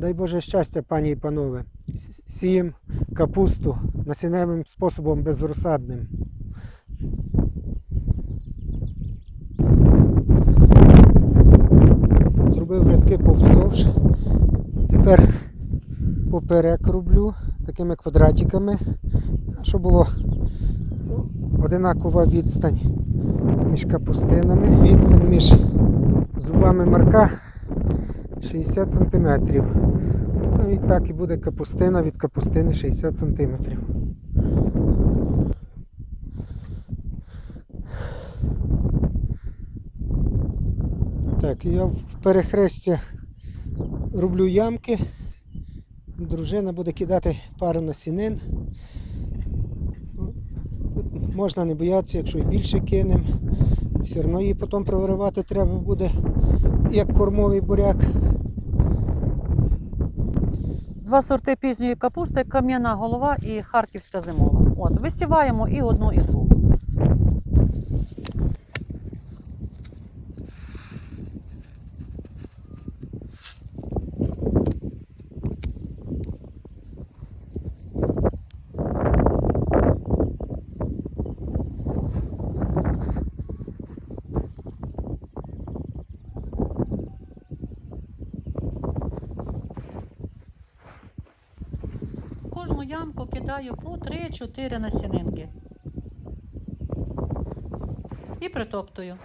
Дай Боже щастя, пані і панове. С- Сіємо капусту насінневим способом безрозсадним. Зробив рядки повздовж. Тепер поперек роблю такими квадратиками, щоб було ну, одинакова відстань між капустинами. Відстань між зубами марка 60 см. Ну і так і буде капустина від капустини 60 см. Так, я в перехрестях роблю ямки. Дружина буде кидати пару насінин. Можна не боятися, якщо і більше кинемо. Все одно її потім провиривати треба буде як кормовий буряк. Два сорти пізньої капусти, кам'яна голова і харківська зимова. От, висіваємо і одну, і другу. В Кожну ямку кидаю по 3-4 насінинки. І притоптую.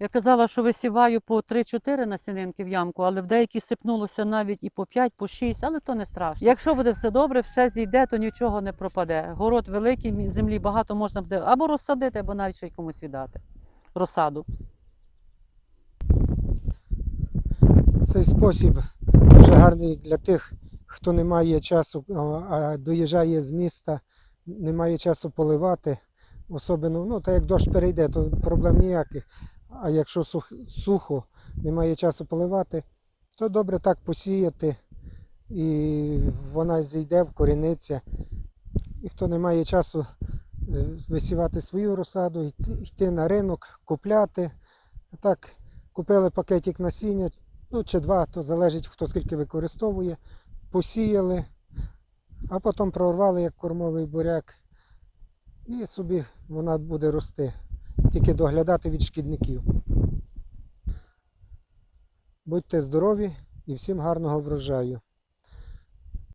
Я казала, що висіваю по 3-4 насінинки в ямку, але в деякі сипнулося навіть і по 5, по 6, але то не страшно. Якщо буде все добре, все зійде, то нічого не пропаде. Город великий, землі багато можна буде або розсадити, або навіть ще й комусь віддати. Розсаду. Цей спосіб дуже гарний для тих, хто не має часу, а, доїжджає з міста, не має часу поливати. Особливо, ну, так як дощ перейде, то проблем ніяких. А якщо сухо, немає часу поливати, то добре так посіяти, і вона зійде, вкоріниться. І хто не має часу е, висівати свою розсаду, йти, на ринок, купляти. Так, купили пакетик насіння, ну чи два, то залежить хто скільки використовує, посіяли, а потім прорвали як кормовий буряк, і собі вона буде рости. Тільки доглядати від шкідників. Будьте здорові і всім гарного врожаю!